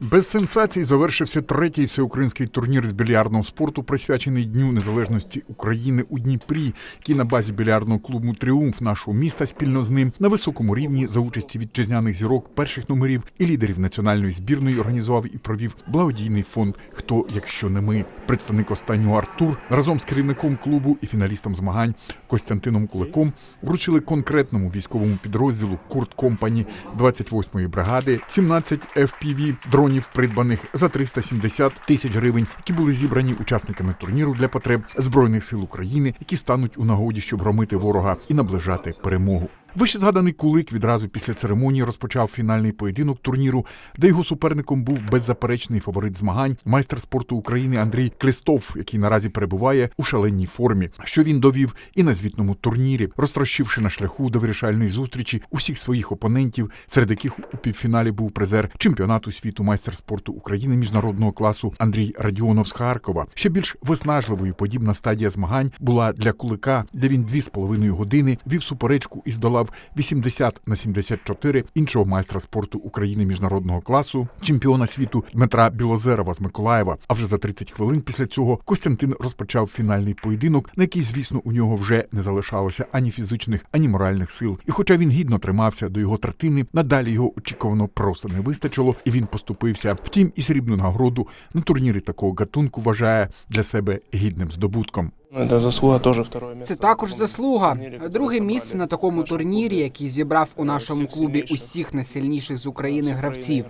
Без сенсацій завершився третій всеукраїнський турнір з більярдного спорту, присвячений Дню Незалежності України у Дніпрі, який на базі більярдного клубу Тріумф нашого міста спільно з ним на високому рівні за участі вітчизняних зірок перших номерів і лідерів національної збірної організував і провів благодійний фонд Хто, якщо не ми, представник останнього Артур разом з керівником клубу і фіналістом змагань Костянтином Куликом вручили конкретному військовому підрозділу Курт Компані 28-ї бригади 17 FPV дронів, придбаних за 370 тисяч гривень, які були зібрані учасниками турніру для потреб збройних сил України, які стануть у нагоді, щоб громити ворога і наближати перемогу. Вище згаданий кулик відразу після церемонії розпочав фінальний поєдинок турніру, де його суперником був беззаперечний фаворит змагань, майстер спорту України Андрій Клестов, який наразі перебуває у шаленій формі, що він довів і на звітному турнірі, розтрощивши на шляху до вирішальної зустрічі усіх своїх опонентів, серед яких у півфіналі був призер чемпіонату світу майстер спорту України міжнародного класу Андрій Радіонов з Харкова. Ще більш виснажливою подібна стадія змагань була для кулика, де він дві з половиною години вів суперечку і здолав 80 на 74 іншого майстра спорту України міжнародного класу, чемпіона світу Дмитра Білозерова з Миколаєва. А вже за 30 хвилин після цього Костянтин розпочав фінальний поєдинок, на який, звісно, у нього вже не залишалося ані фізичних, ані моральних сил. І хоча він гідно тримався до його третини, надалі його очікувано просто не вистачило, і він поступився. Втім, і срібну нагороду на турнірі такого гатунку вважає для себе гідним здобутком. Ну, заслуга теж. Це також заслуга. Друге місце на такому турнірі, який зібрав у нашому клубі усіх найсильніших з України гравців.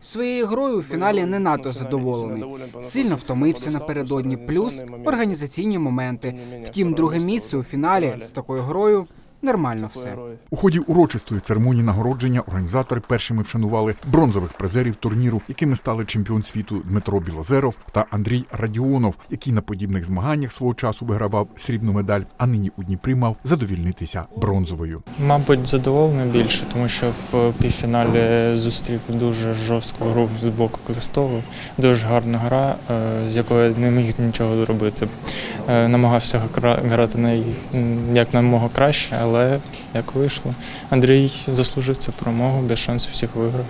Своєю грою у фіналі не надто задоволений. Сильно втомився напередодні. Плюс організаційні моменти. Втім, друге місце у фіналі з такою грою нормально все. У ході урочистої церемонії нагородження організатори першими вшанували бронзових призерів турніру, якими стали чемпіон світу Дмитро Білозеров та Андрій Радіонов, який на подібних змаганнях свого часу вигравав срібну медаль, а нині у Дніпрі мав задовільнитися бронзовою. Мабуть, задоволений більше, тому що в півфіналі зустрів дуже жорстку гру з боку Крестову. Дуже гарна гра, е, з якою не міг нічого зробити. Е, Намагався гра- грати на як намога краще, але як вийшло. Андрій заслужив цю перемогу, без шансів всіх виграв.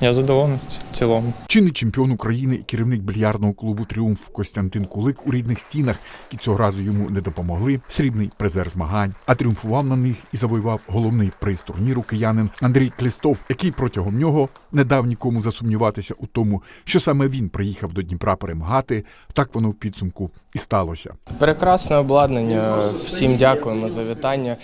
Я задоволений в цілому. Чинний чемпіон України і керівник більярдного клубу Тріумф Костянтин Кулик у рідних стінах, які цього разу йому не допомогли. Срібний призер змагань, а тріумфував на них і завоював головний приз турніру киянин Андрій Клістов, який протягом нього не дав нікому засумніватися у тому, що саме він приїхав до Дніпра перемагати. Так воно в підсумку і сталося. Прекрасне обладнання. Всім дякуємо за вітання.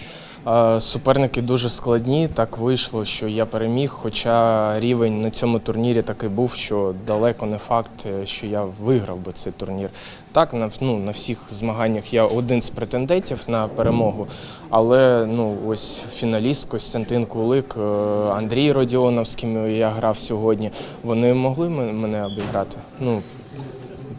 Е, Суперники дуже складні. Так вийшло, що я переміг. Хоча рівень на цьому турнірі такий був, що далеко не факт, е, що я виграв би цей турнір. Так, на, ну, на всіх змаганнях я один з претендентів на перемогу. Але ну, ось фіналіст Костянтин Кулик, е, Андрій Родіонов, з ким я грав сьогодні, вони могли мене обіграти. Ну,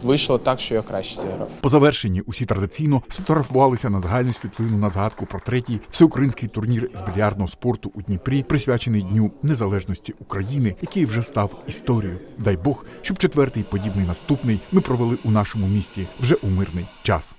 вийшло так, що я краще зіграв. По завершенні усі традиційно сфотографувалися на загальну світлину на згадку про третій всеукраїнський турнір з більярдного спорту у Дніпрі, присвячений Дню Незалежності України, який вже став історією. Дай Бог, щоб четвертий подібний наступний ми провели у нашому місті вже у мирний час.